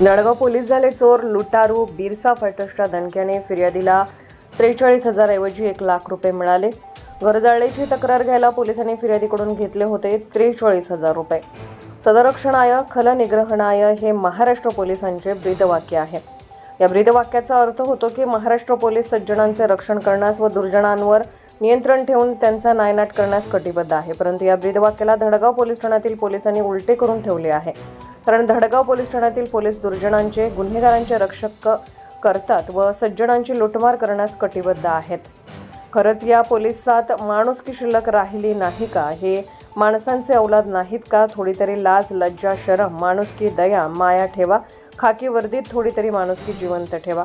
नळगाव police झाले चोर लुटारू बिरसा फायटर्सच्या दणक्याने फिर्यादीला त्रेचाळीस हजार ऐवजी एक लाख रुपये मिळाले. गरजाळेची तक्रार घ्यायला पोलिसांनी फिर्यादीकडून घेतले होते त्रेचाळीस हजार रुपये. सदरक्षणाय खलनिग्रहणाय हे महाराष्ट्र पोलिसांचे ब्रीदवाक्य आहे. या ब्रीदवाक्याचा अर्थ होतो की महाराष्ट्र पोलीस सज्जनांचे रक्षण करण्यास व दुर्जनांवर नियंत्रण ठेवून त्यांचा नायनाट करण्यास कटिबद्ध आहे. परंतु या ब्रीदवाक्याला धडगाव पोलीस ठाण्यातील पोलिसांनी उलटे करून ठेवले आहे. कारण धडगाव पोलीस ठाण्यातील पोलीस दुर्जनांचे गुन्हेगारांचे रक्षक करतात व सज्जनांची लुटमार करण्यास कटिबद्ध आहेत. खरंच या पोलिसात माणुसकी शिल्लक राहिली नाही का? हे माणसांचे औलाद नाहीत का? थोडी तरी लाज लज्जा शरम माणुसकी दया माया ठेवा. खाकी वर्दीत थोडी तरी माणुसकी जिवंत ठेवा.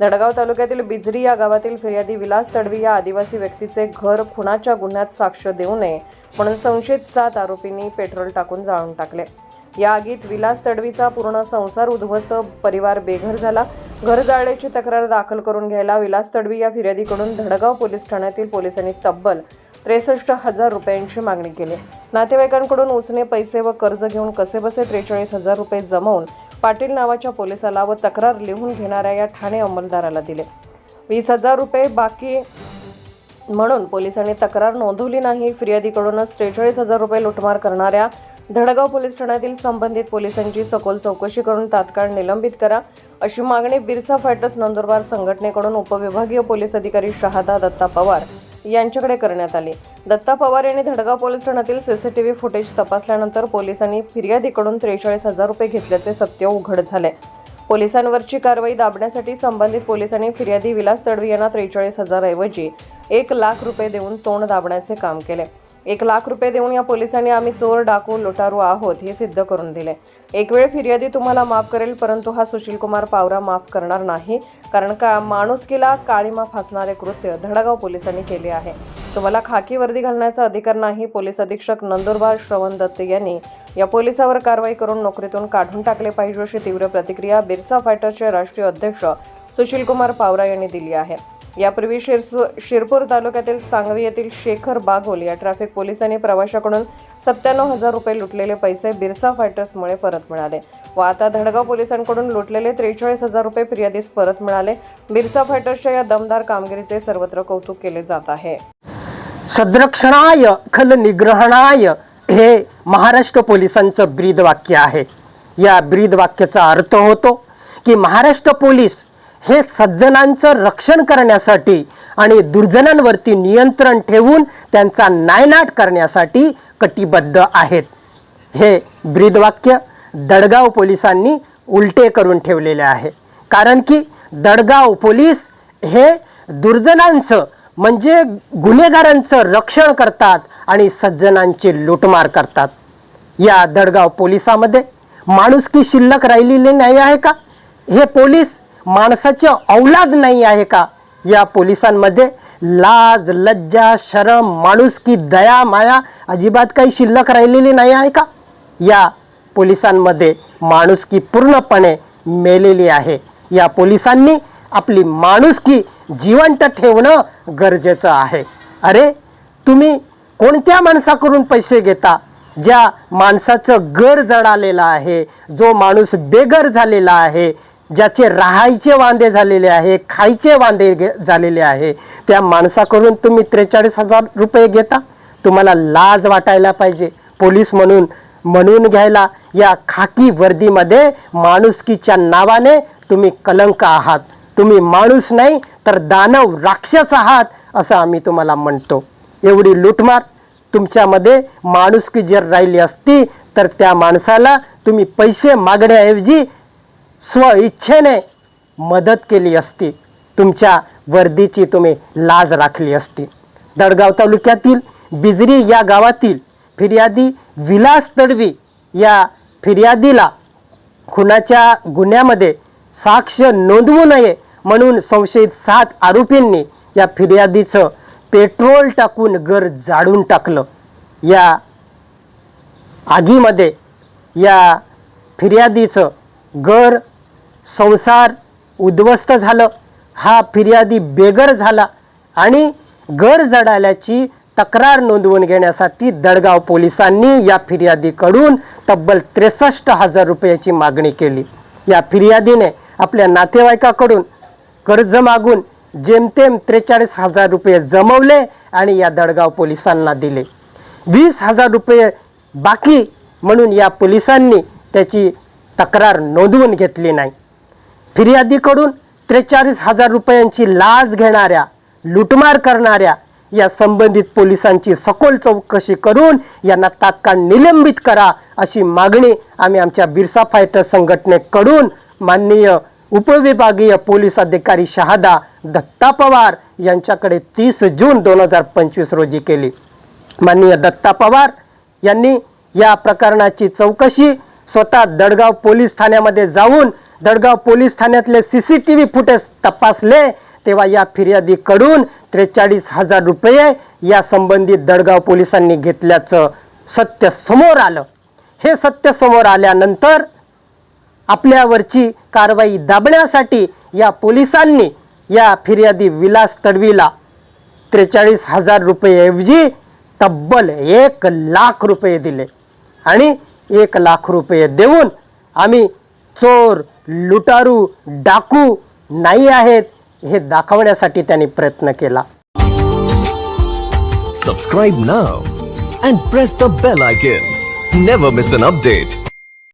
धडगाव तालुक्यातील बिजरी या गावातील फिर्यादी विलास तडवी या आदिवासी व्यक्तीचे घर खुनाच्या गुन्ह्यात साक्ष देऊ नये म्हणून संशयित सात आरोपींनी पेट्रोल टाकून जाळून टाकले. या आगीत विलास तडवीचा पूर्ण संसार उद्ध्वस्त परिवार बेघर झाला. घर जाळल्याची तक्रार दाखल करून घ्यायला विलास तडवी या फिर्यादीकडून धडगाव पोलीस ठाण्यातील पोलिसांनी तब्बल त्रेसष्ट हजार रुपयांची मागणी केली. नातेवाईकांकडून उसने पैसे व कर्ज घेऊन कसेबसे त्रेचाळीस हजार रुपये जमवून पाटील नावाच्या पोलिसाला व तक्रार लिहून घेणाऱ्या या ठाणे अंमलदाराला दिले. वीस हजार रुपये बाकी म्हणून पोलिसांनी तक्रार नोंदवली नाही. फिर्यादीकडूनच त्रेचाळीस हजार रुपये लुटमार करणाऱ्या धडगाव पोलीस ठाण्यातील संबंधित पोलिसांची सखोल चौकशी करून तात्काळ निलंबित करा अशी मागणी बिरसा फायटर्स नंदुरबार संघटनेकडून उपविभागीय पोलीस अधिकारी शहादा दत्ता पवार यांच्याकडे करण्यात आली. दत्ता पवार यांनी धडगाव पोलीस ठाण्यातील सीसीटीव्ही फुटेज तपासल्यानंतर पोलिसांनी फिर्यादीकडून त्रेचाळीस हजार रुपये घेतल्याचे सत्य उघड झाले. पोलिसांवरची कारवाई दाबण्यासाठी संबंधित पोलिसांनी फिर्यादी विलास तडवी यांना त्रेचाळीस हजारऐवजी एक लाख रुपये देऊन तोंड दाबण्याचे काम केले. एक लाख रुपये देऊन या पोलिसांनी आम्ही चोर डाकू लुटारू आहोत हे सिद्ध करून दिले. एक वेळ फिर्यादी तुम्हाला माफ करेल परंतु हा सुशीलकुमार पावरा माफ करणार नाही कारण का माणुसकीला काळीमा फासणारे कृत्य धडगाव पोलिसांनी केले आहे. तुम्हाला खाकी वर्दी घालण्याचा अधिकार नाही पोलीस अधीक्षक नंदुरबार श्रवण दत्त यांनी या पोलिसावर कारवाई करून नोकरीतून काढून टाकले पाहिजे अशी तीव्र प्रतिक्रिया बिरसा फायटर्सचे राष्ट्रीय अध्यक्ष सुशीलकुमार पावरा यांनी दिली आहे. यापूर्वी शिरसू शिरपूर तालुक्यातील सांगवी येथील शेखर बागोल या ट्रॅफिक पोलिसांनी प्रवाशाकडून सत्त्याण्णव हजार रुपये लुटलेले पैसे बिरसा फायटर्समुळे परत मिळाले व आता धडगाव पोलिसांकडून लुटलेले त्रेचाळीस हजार रुपये फिर्यादीस परत मिळाले. बिरसा फायटर्सच्या या दमदार कामगिरीचे सर्वत्र कौतुक केले जात आहे. संरक्षणाय खल निग्रहणाय हे महाराष्ट्र पोलिसांचं ब्रीद वाक्य आहे. या ब्रीद वाक्याचा अर्थ होतो की महाराष्ट्र पोलीस हे सज्जनांचं रक्षण करण्यासाठी आणि दुर्जनांवरती नियंत्रण ठेवून त्यांचा नायनाट करण्यासाठी कटिबद्ध आहेत. हे ब्रीदवाक्य दडगाव पोलिसांनी उलटे करून ठेवलेले आहे. कारण की दडगाव पोलीस हे दुर्जनांचं म्हणजे गुन्हेगारांचं रक्षण करतात आणि सज्जनांची लुटमार करतात. या दडगाव पोलिसामध्ये माणुसकी शिल्लक राहिलेली नाही आहे का? हे पोलीस माणसाचे औलाद नाही आहे का? या पोलिसांमध्ये लाज लज्जा शरम माणुसकी दया माया अजिबात काही शिल्लक राहिलेली नाही आहे का? या पोलिसांमध्ये माणुसकी पूर्णपणे मेलेली आहे. या पोलिसांनी आपली माणुसकी जिवंत ठेवणं गरजेचं आहे. अरे तुम्ही कोणत्या माणसाकडून पैसे घेता? ज्या माणसाचं घर जडालेलं आहे जो माणूस बेघर झालेला आहे ज्याचे राहायचे वांदे झालेले आहे खायचे वांदे झालेले आहे त्या माणसाकडून तुम्ही त्रेचाळीस हजार रुपये घेता? तुम्हाला लाज वाटायला पाहिजे. पोलीस म्हणून म्हणून घ्यायला या खाकी वर्दीमध्ये माणुसकीच्या नावाने तुम्ही कलंक आहात. तुम्ही माणूस नाही तर दानव राक्षस आहात असं आम्ही तुम्हाला म्हणतो. एवढी लुटमार तुमच्यामध्ये माणुसकी जर राहिली असती तर त्या माणसाला तुम्ही पैसे मागण्याऐवजी स्व इच्छेने मदत केली असती. तुमच्या वर्दीची तुम्ही लाज राखली असती. दडगाव तालुक्यातील बिजरी या गावातील फिर्यादी विलास तडवी या फिर्यादीला खुनाच्या गुन्ह्यामध्ये साक्ष नोंदवू नये म्हणून संशयित सात आरोपींनी या फिर्यादीचं पेट्रोल टाकून घर जाळून टाकलं. या आगीमध्ये या फिर्यादीचं घर संसार उद्ध्वस्त झालं. हा फिर्यादी बेघर झाला आणि घर जडाल्याची तक्रार नोंदवून घेण्यासाठी दडगाव पोलिसांनी या फिर्यादीकडून तब्बल त्रेसष्ट हजार रुपयाची मागणी केली. या फिर्यादीने आपल्या नातेवाईकाकडून कर्ज मागून जेमतेम त्रेचाळीस हजार रुपये जमवले आणि या दडगाव पोलिसांना दिले. वीस हजार रुपये बाकी म्हणून या पोलिसांनी त्याची तक्रार नोंदवून घेतली नाही. फिर्यादीकडून त्रेचाळीस हजार रुपयांची लाच घेणाऱ्या लुटमार करणाऱ्या या संबंधित पोलिसांची सखोल चौकशी करून यांना तात्काळ निलंबित करा अशी मागणी आम्ही आमच्या बिरसा फायटर संघटनेकडून माननीय उपविभागीय पोलीस अधिकारी शहादा दत्ता पवार यांच्याकडे तीस जून दोन हजार पंचवीस रोजी केली. माननीय दत्ता पवार यांनी या प्रकरणाची चौकशी स्वतः दडगाव पोलीस ठाण्यामध्ये जाऊन Dhadgaon police ठाण्यातले C C T V footage तपासले तेव्हा या फिर्यादीकडून त्रेचाळीस हजार रुपये या संबंधित दडगाव पोलिसांनी घेतल्याचं सत्य समोर आलं. हे सत्य समोर आल्यानंतर आपल्यावरची कारवाई दाबण्यासाठी या पोलिसांनी या फिर्यादी विलास तडवीला. त्रेचाळीस हजार रुपयेऐवजी तब्बल एक लाख रुपये दिले आणि एक लाख रुपये देऊन आम्ही चोर लुटारू डाकू नाही आहेत हे दाखवण्यासाठी त्यांनी प्रयत्न केला. सबस्क्राईब ना and press the bell icon never miss an update